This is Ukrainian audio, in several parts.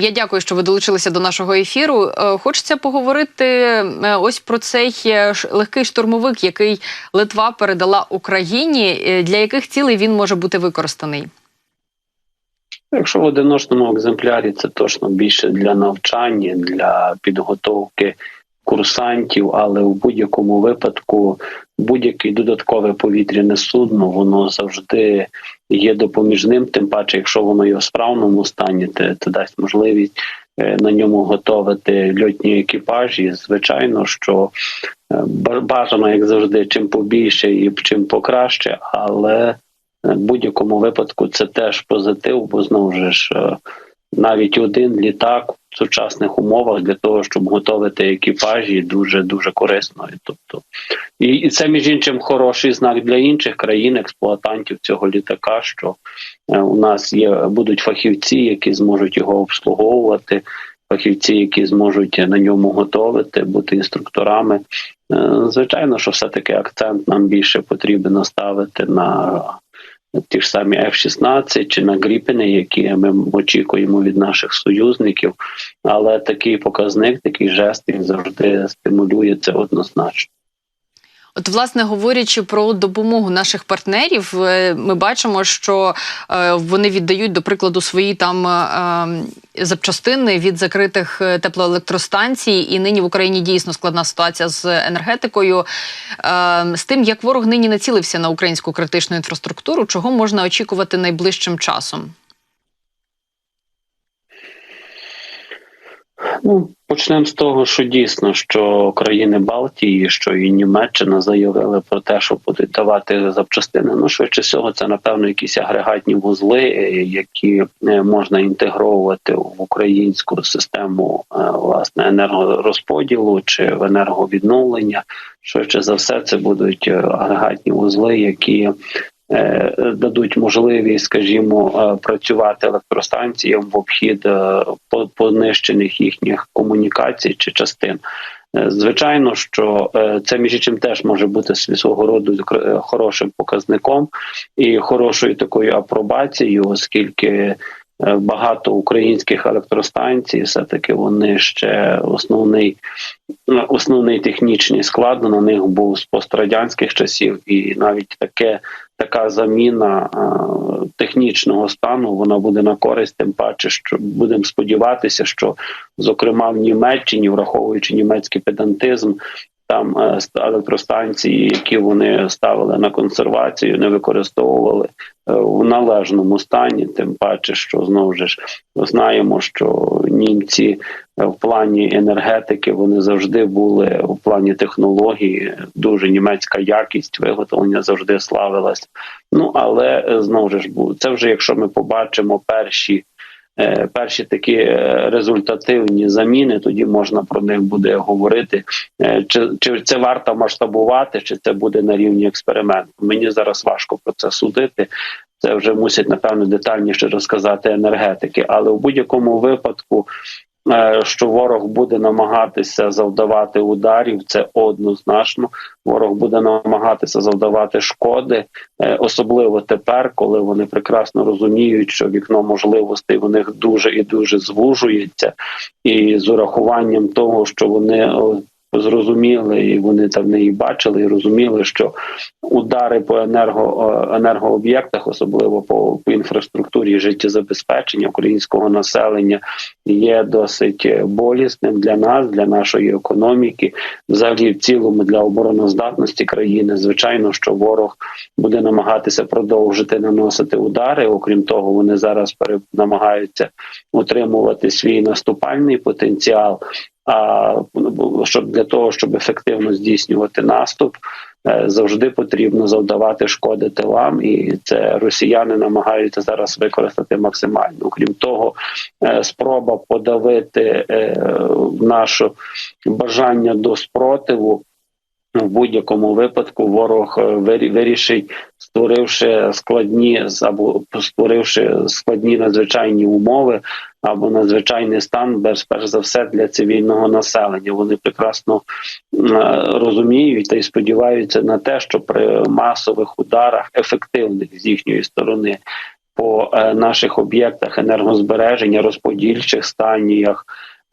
Я дякую, що ви долучилися до нашого ефіру. Е, Хочеться поговорити е, ось про цей е, легкий штурмовик, який Литва передала Україні. Для яких цілей він може бути використаний? Якщо в одиночному екземплярі це точно більше для навчання, для підготовки курсантів, але в будь-якому випадку будь-яке додаткове повітряне судно, воно завжди є допоміжним, тим паче, якщо воно є в справному стані, це, це дасть можливість е, на ньому готувати льотні екіпажі. Звичайно, що е, бажано, як завжди, чим побільше і чим покраще, але в будь-якому випадку це теж позитив, бо знову ж е, навіть один літак сучасних умовах для того, щоб готувати екіпажі, дуже дуже корисно. І Тобто, і, і це між іншим хороший знак для інших країн, експлуатантів цього літака. Що е, у нас є будуть фахівці, які зможуть його обслуговувати. Фахівці, які зможуть на ньому готовити, бути інструкторами. Е, Звичайно, що все-таки акцент нам більше потрібно ставити на ті ж самі F-16 чи на Гріпени, які ми очікуємо від наших союзників. Але такий показник, такий жест він завжди стимулює це однозначно. От, власне, говорячи про допомогу наших партнерів, е, ми бачимо, що е, вони віддають, до прикладу, свої там е, запчастини від закритих теплоелектростанцій. І нині в Україні дійсно складна ситуація з енергетикою. З тим, як ворог нині націлився на українську критичну інфраструктуру, чого можна очікувати найближчим часом? Ну, почнемо з того, що дійсно, що країни Балтії, що і Німеччина заявили про те, що будуть давати запчастини. Ну, швидше всього, це напевно якісь агрегатні вузли, е, які е, можна інтегровувати в українську систему е, власне енергорозподілу чи в енерговідновлення. Швидше за все, це будуть агрегатні вузли, які дадуть можливість, скажімо, е, працювати електростанціям в обхід е, понищених їхніх комунікацій чи частин. Е, Звичайно, що е, це між іншим теж може бути свого роду е, хорошим показником і хорошою такою апробацією, оскільки е, багато українських електростанцій, все таки вони ще основний е, основний технічний склад на них був з пострадянських часів, і навіть таке така заміна е, технічного стану вона буде на користь, тим паче, що будемо сподіватися, що зокрема в Німеччині, враховуючи німецький педантизм. Там е, електростанції, які вони ставили на консервацію, не використовували е, в належному стані. Тим паче, що знову ж знаємо, що німці е, в плані енергетики вони завжди були в плані технології. Дуже німецька якість виготовлення завжди славилась. Ну але знову ж це вже якщо ми побачимо перші. Е, Перші такі е, результативні заміни, тоді можна про них буде говорити. Е, Чи, чи це варто масштабувати, чи це буде на рівні експерименту? Мені зараз важко про це судити. Це вже мусять напевно детальніше розказати енергетики, але в будь-якому випадку. Е, Що ворог буде намагатися завдавати ударів, це однозначно. Ворог буде намагатися завдавати шкоди, е, особливо тепер, коли вони прекрасно розуміють, що вікно можливостей у них дуже і дуже звужується, і з урахуванням того, що вони зрозуміли, і вони там не бачили, і розуміли, що удари по енерго е, енергооб'єктах, особливо по, по інфраструктурі життєзабезпечення українського населення, є досить болісним для нас, для нашої економіки, взагалі в цілому для обороноздатності країни. Звичайно, що ворог буде намагатися продовжити наносити удари. Окрім того, вони зараз намагаються утримувати свій наступальний потенціал. А щоб для того, щоб ефективно здійснювати наступ, е, завжди потрібно завдавати шкоди тилам, і це росіяни намагаються зараз використати максимально. Окрім того, е, спроба подавити е, наше бажання до спротиву. В будь-якому випадку ворог е, вирішить, створивши складні або створивши складні надзвичайні умови або надзвичайний стан, перш за все для цивільного населення. Вони прекрасно е, розуміють та й сподіваються на те, що при масових ударах ефективних з їхньої сторони по е, наших об'єктах енергозбереження, розподільчих станціях,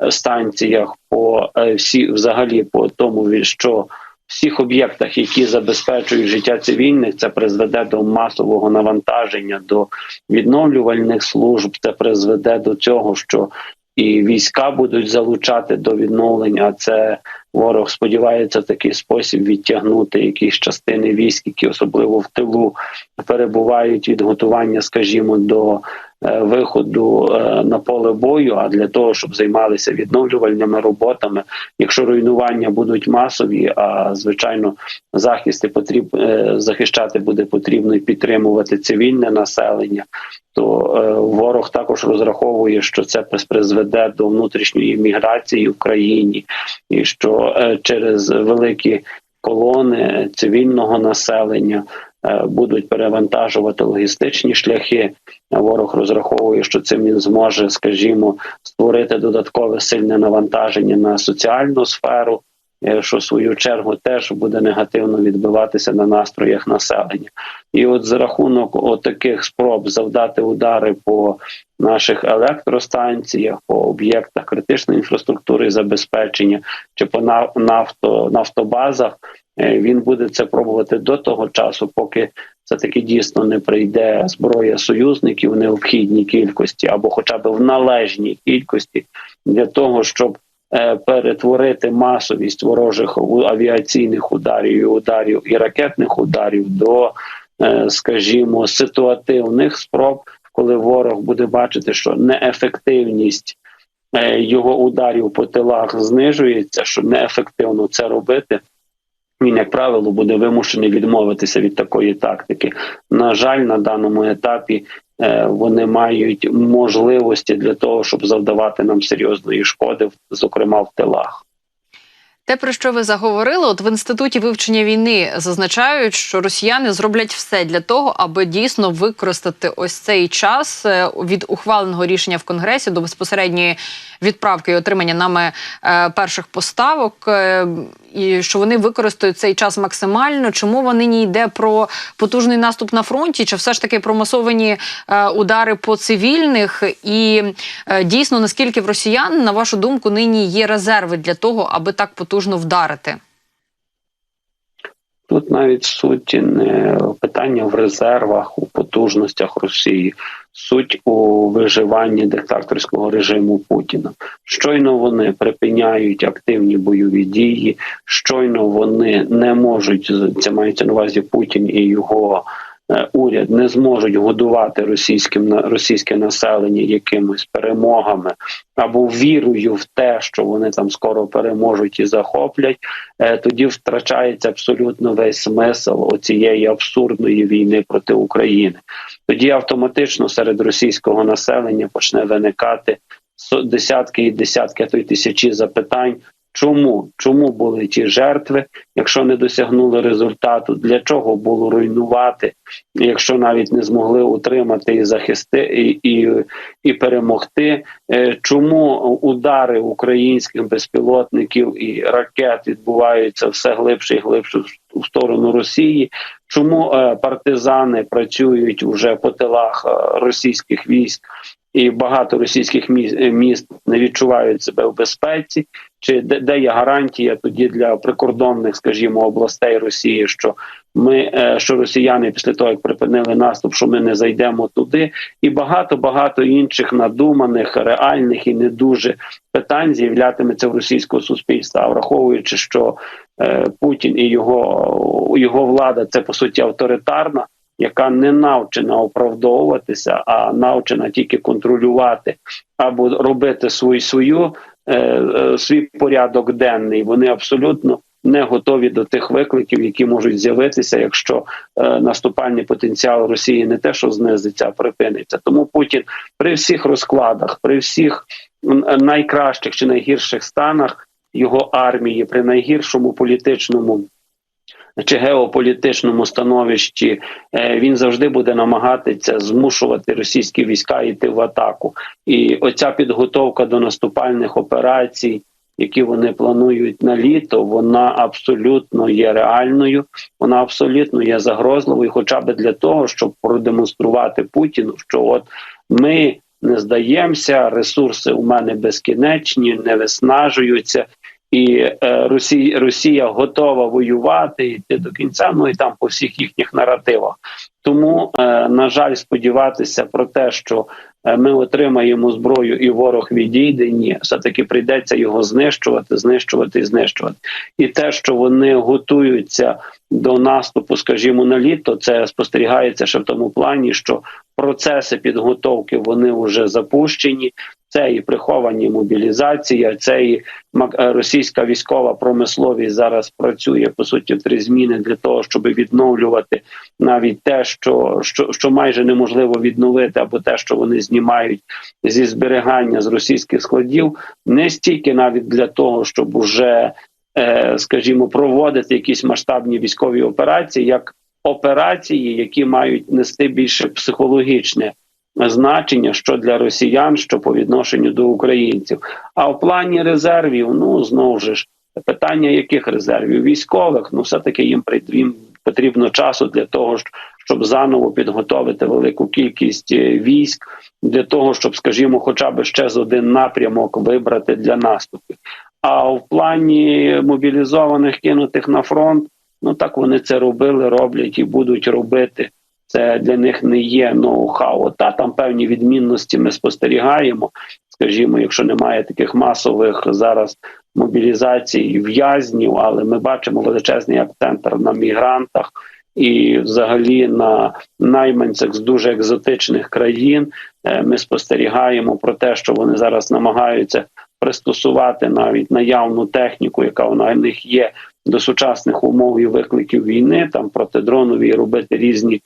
е, станціях, по всі взагалі по тому, що всіх об'єктах, які забезпечують життя цивільних, це призведе до масового навантаження, до відновлювальних служб. Це призведе до цього, що і війська будуть залучати до відновлення. Це ворог сподівається в такий спосіб відтягнути якісь частини військ, які особливо в тилу перебувають від готування, скажімо, до е, виходу е, на поле бою. А для того, щоб займалися відновлювальними роботами, якщо руйнування будуть масові, а звичайно, захисти потріб е, захищати буде потрібно і підтримувати цивільне населення. То ворог також розраховує, що це призведе до внутрішньої міграції в країні, і що е, через великі колони цивільного населення е, будуть перевантажувати логістичні шляхи. Ворог розраховує, що цим він зможе, скажімо, створити додаткове сильне навантаження на соціальну сферу. Е, Що в свою чергу теж буде негативно відбиватися на настроях населення, і от за рахунок таких спроб завдати удари по наших електростанціях, по об'єктах критичної інфраструктури забезпечення чи по на- нафто, нафтобазах, е, він буде це пробувати до того часу, поки це таки дійсно не прийде зброя союзників в необхідній кількості або хоча б в належній кількості для того, щоб перетворити масовість ворожих авіаційних ударів, ударів і ракетних ударів до, е, скажімо, ситуативних спроб, коли ворог буде бачити, що неефективність е, його ударів по тилах знижується, що неефективно це робити. Він, як правило, буде вимушений відмовитися від такої тактики. На жаль, на даному етапі е, вони мають можливості для того, щоб завдавати нам серйозної шкоди, зокрема в тилах. Те, про що ви заговорили, от в інституті вивчення війни зазначають, що росіяни зроблять все для того, аби дійсно використати ось цей час е, від ухваленого рішення в конгресі до безпосередньої відправки і отримання нами е, перших поставок, е, і що вони використають цей час максимально. Чому вони не йде про потужний наступ на фронті, чи все ж таки про масовані удари по цивільних? І дійсно наскільки в росіян, на вашу думку, нині є резерви для того, аби так потужно вдарити? Тут навіть суть не питання в резервах, у потужностях Росії, суть у виживанні диктаторського режиму Путіна. Щойно вони припиняють активні бойові дії, щойно вони не можуть це мається на увазі Путін і його. Е, Уряд не зможуть годувати російським російське населення якимись перемогами або вірою в те, що вони там скоро переможуть і захоплять. е, Тоді втрачається абсолютно весь смисл оцієї абсурдної війни проти України. Тоді автоматично серед російського населення почне виникати десятки і десятки, а то й тисячі запитань. Чому чому були ті жертви, якщо не досягнули результату? Для чого було руйнувати, якщо навіть не змогли утримати і захисти і, і, і перемогти? Е, Чому удари українських безпілотників і ракет відбуваються все глибше і глибше в- сторону Росії? Чому е, партизани працюють уже по тилах е, російських військ? І багато російських міст, міст не відчувають себе в безпеці, чи де, де є гарантія тоді для прикордонних, скажімо, областей Росії, що ми е, що росіяни після того, як припинили наступ, що ми не зайдемо туди, і багато багато інших надуманих, реальних і не дуже питань з'являтиметься в російського суспільства, а враховуючи, що е, Путін і його, його влада це по суті авторитарна. Яка не навчена оправдовуватися, а навчена тільки контролювати або робити свою свою е, е, свій порядок денний. Вони абсолютно не готові до тих викликів, які можуть з'явитися, якщо е, наступальний потенціал Росії не те, що знизиться, а припиниться. Тому Путін при всіх розкладах, при всіх найкращих чи найгірших станах його армії, при найгіршому політичному. Чи геополітичному становищі е, він завжди буде намагатися змушувати російські війська йти в атаку, і оця підготовка до наступальних операцій, які вони планують на літо, вона абсолютно є реальною, вона абсолютно є загрозливою, хоча б для того, щоб продемонструвати Путіну, що от ми не здаємося, ресурси у мене безкінечні, не виснажуються. І е, Росія, Росія готова воювати йти до кінця. Ну і там по всіх їхніх наративах. Тому, е, на жаль, сподіватися про те, що е, ми отримаємо зброю і ворог відійде. Ні, все таки прийдеться його знищувати, знищувати і знищувати. І те, що вони готуються до наступу, скажімо, на літо, це спостерігається ще в тому плані, що процеси підготовки вони вже запущені. Це і приховані мобілізація, це і російська військова промисловість зараз працює по суті в три зміни для того, щоб відновлювати навіть те, що, що, що майже неможливо відновити, або те, що вони знімають зі зберігання з російських складів, не стільки навіть для того, щоб уже, е, скажімо, проводити якісь масштабні військові операції, як операції, які мають нести більше психологічне значення, що для росіян, що по відношенню до українців. А в плані резервів, ну знову ж питання яких резервів військових, ну все таки їм потрібно часу для того, щоб заново підготовити велику кількість е, військ для того, щоб, скажімо, хоча б ще з один напрямок вибрати для наступу. А в плані мобілізованих кинутих на фронт, ну так вони це робили, роблять і будуть робити. Це для них не є ноу-хау. Та там певні відмінності ми спостерігаємо. Скажімо, якщо немає таких масових зараз мобілізацій в'язнів, але ми бачимо величезний акцент на мігрантах і, взагалі, на найманцях з дуже екзотичних країн. Е, ми спостерігаємо про те, що вони зараз намагаються пристосувати навіть наявну техніку, яка у них є. До сучасних умов і викликів війни там протидронові робити різні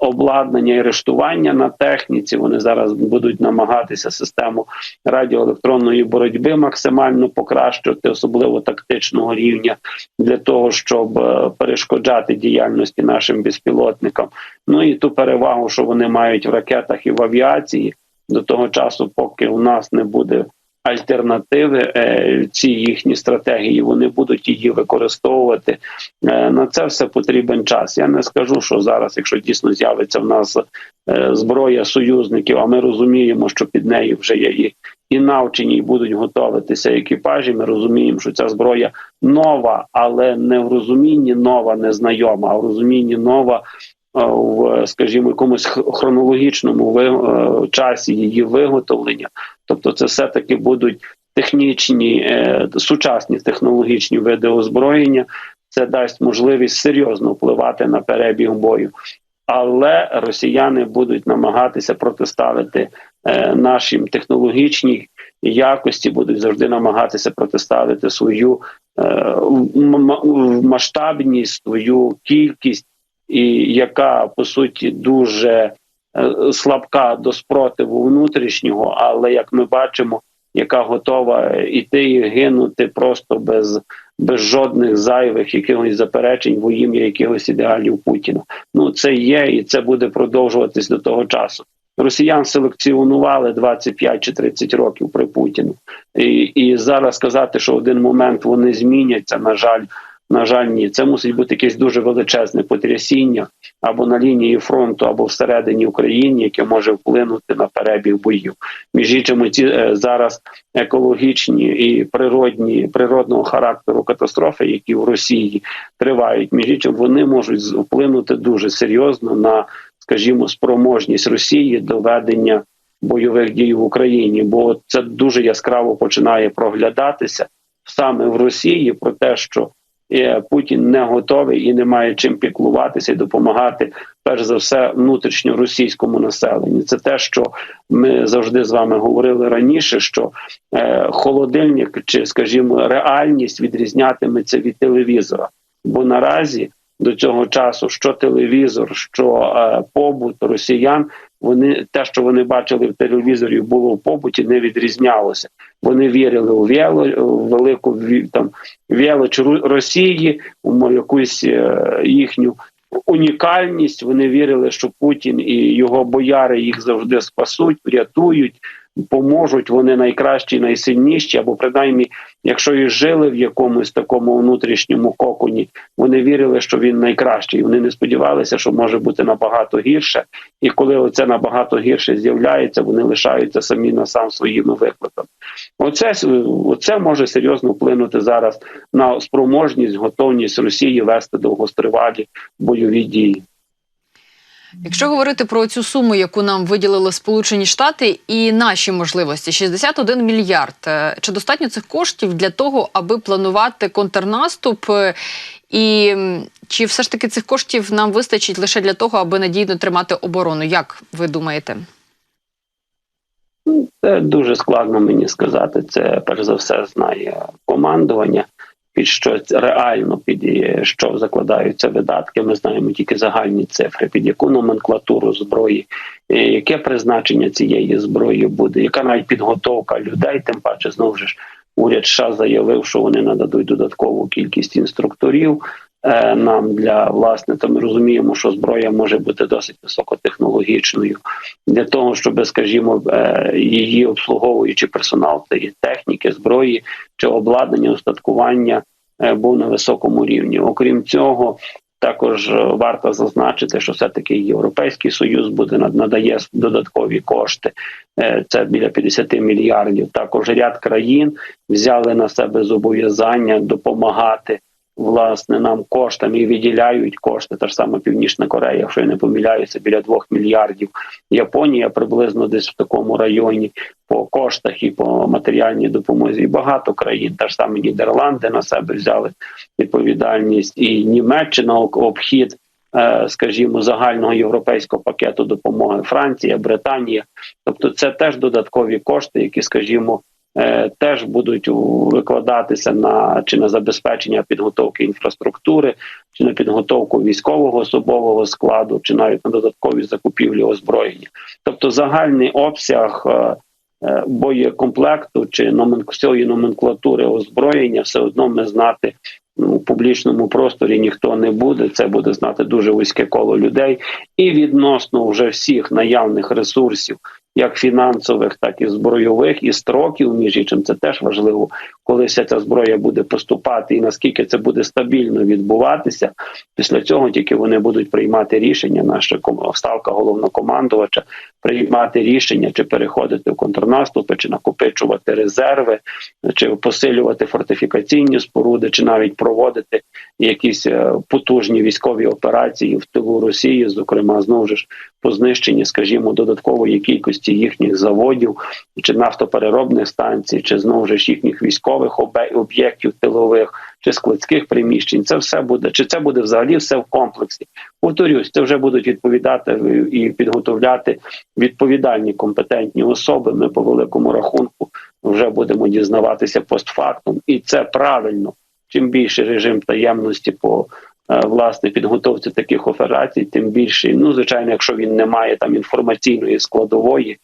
обладнання і рештування на техніці. Вони зараз будуть намагатися систему радіоелектронної боротьби максимально покращувати, особливо тактичного рівня, для того, щоб е, перешкоджати діяльності нашим безпілотникам. Ну і ту перевагу, що вони мають в ракетах і в авіації до того часу, поки у нас не буде альтернативи е, ці їхні стратегії. Вони будуть її використовувати. Е, на це все потрібен час. Я не скажу, що зараз, якщо дійсно з'явиться в нас е, зброя союзників, а ми розуміємо, що під нею вже є і. І навчені і будуть готуватися екіпажі. Ми розуміємо, що ця зброя нова, але не в розумінні нова, незнайома, а в розумінні нова в, скажімо, якомусь хронологічному часі її виготовлення. Тобто, це все таки будуть технічні е, сучасні технологічні види озброєння. Це дасть можливість серйозно впливати на перебіг бою. Але росіяни будуть намагатися протиставити е, нашим технологічній якості, будуть завжди намагатися протиставити свою е, масштабність, свою кількість і яка по суті дуже слабка до спротиву внутрішнього, але як ми бачимо, яка готова іти і гинути просто без без жодних зайвих якихось заперечень во ім'я якихось ідеалів Путіна. Ну це є, і це буде продовжуватись до того часу. Росіян селекціонували 25 чи 30 років при Путіну, і, і зараз сказати, що один момент вони зміняться, на жаль. На жаль, ні, це мусить бути якесь дуже величезне потрясіння або на лінії фронту, або всередині України, яке може вплинути на перебіг боїв. Між іншим, ці е, зараз екологічні і природні природного характеру катастрофи, які в Росії тривають, між іншим, вони можуть вплинути дуже серйозно на, скажімо, спроможність Росії до ведення бойових дій в Україні, бо це дуже яскраво починає проглядатися саме в Росії про те, що Путін не готовий і не має чим піклуватися і допомагати, перш за все, внутрішньо російському населенню. Це те, що ми завжди з вами говорили раніше: що е, холодильник чи, скажімо, реальність відрізнятиметься від телевізора, бо наразі. До цього часу що телевізор, що е, побут росіян вони те, що вони бачили в телевізорі, було в побуті, не відрізнялося. Вони вірили у вєло, велику там велич Росії, у якусь е, їхню унікальність. Вони вірили, що Путін і його бояри їх завжди спасуть, врятують. Поможуть вони найкращі, найсильніші, або принаймні, якщо і жили в якомусь такому внутрішньому коконі, вони вірили, що він найкращий. Вони не сподівалися, що може бути набагато гірше. І коли оце набагато гірше з'являється, вони лишаються самі на сам своїми викликами. Оце оце може серйозно вплинути зараз на спроможність, готовність Росії вести довгостривалі бойові дії. Якщо говорити про цю суму, яку нам виділили Сполучені Штати, і наші можливості 61 мільярд. е, Чи достатньо цих коштів для того, аби планувати контрнаступ? Е, І чи все ж таки цих коштів нам вистачить лише для того, аби надійно тримати оборону? Як ви думаєте? Це дуже складно мені сказати. Це перш за все знає командування. Під щось реально під що закладаються видатки. Ми знаємо тільки загальні цифри, під яку номенклатуру зброї, е, яке призначення цієї зброї буде, яка навіть підготовка людей, тим паче знову ж уряд США заявив, що вони нададуть додаткову кількість інструкторів нам для власне. То ми розуміємо, що зброя може бути досить високотехнологічною для того, щоб, скажімо, е, її обслуговуючи персонал цієї техніки, зброї чи обладнання, устаткування е, був на високому рівні. Окрім цього. Також е, варто зазначити, що все таки Європейський Союз буде над- надає додаткові кошти. Е, Це біля 50 мільярдів. Також ряд країн взяли на себе зобов'язання допомагати власне нам коштами і виділяють кошти. Та ж сама Північна Корея, якщо я не помиляюся, біля 2 мільярдів. Японія приблизно десь в такому районі по коштах і по матеріальній допомозі. І багато країн, та ж саме Нідерланди на себе взяли відповідальність, і Німеччина обхід. е, Скажімо, загального європейського пакету допомоги Франція, Британія, тобто це теж додаткові кошти, які, скажімо, теж будуть викладатися на чи на забезпечення підготовки інфраструктури, чи на підготовку військового особового складу, чи навіть на додаткові закупівлі озброєння. Тобто загальний обсяг е, е, боєкомплекту чи цієї номенклатури озброєння все одно ми знати ну, у публічному просторі ніхто не буде. Це буде знати дуже вузьке коло людей, і відносно вже всіх наявних ресурсів, як фінансових, так і збройових, і строків, між іншим, це теж важливо, коли вся ця зброя буде поступати, і наскільки це буде стабільно відбуватися. Після цього тільки вони будуть приймати рішення. Наша ставка головнокомандувача приймати рішення, чи переходити в контрнаступи, чи накопичувати резерви, чи посилювати фортифікаційні споруди, чи навіть проводити якісь е, потужні військові операції в тилу Росії, зокрема знову ж по знищенні, скажімо, додаткової кількості їхніх заводів чи нафтопереробних станцій, чи знову ж їхніх військових об'єктів тилових, чи складських приміщень. Це все буде, чи це буде взагалі все в комплексі. Повторюсь, це вже будуть відповідати і підготовляти відповідальні компетентні особи. Ми по великому рахунку вже будемо дізнаватися постфактум, і це правильно. Чим більше режим таємності по е, власне підготовці таких операцій, тим більше. Ну звичайно, якщо він не має там інформаційної складової.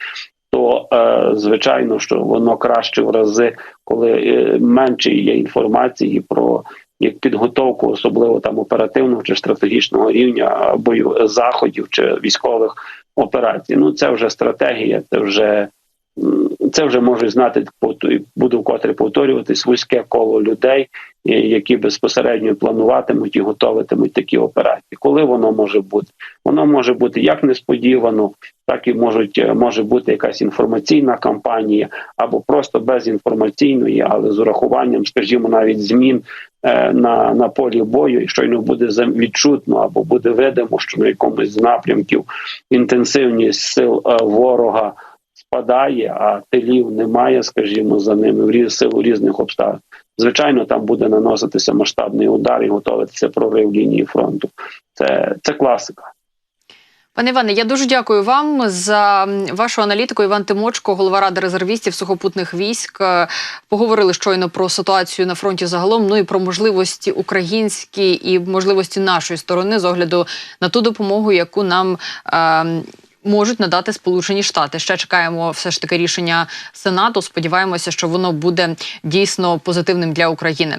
То е, звичайно, що воно краще в рази, коли е, менше є інформації про як підготовку, особливо там оперативного чи стратегічного рівня бою заходів чи військових операцій. Ну це вже стратегія, це вже це вже можуть знати буду вкотре повторюватись вузьке коло людей, які безпосередньо плануватимуть і готуватимуть такі операції. Коли воно може бути? Воно може бути як несподівано, так і можуть е, може бути якась інформаційна кампанія, або просто безінформаційної, але з урахуванням, скажімо, навіть змін е, на, на полі бою, і щойно буде відчутно або буде видимо, що на якомусь з напрямків інтенсивність сил е, ворога спадає, а тилів немає, скажімо, за ними в силу різних обставин. Звичайно, там буде наноситися масштабний удар і готуватися прорив лінії фронту. Це, це класика. Пане Іване, я дуже дякую вам за вашу аналітику. Іван Тимочко, голова ради резервістів сухопутних військ. Е, Поговорили щойно про ситуацію на фронті загалом. Ну і про можливості українські і можливості нашої сторони з огляду на ту допомогу, яку нам. Е, Можуть надати Сполучені Штати. Ще чекаємо все ж таки рішення Сенату. Сподіваємося, що воно буде дійсно позитивним для України.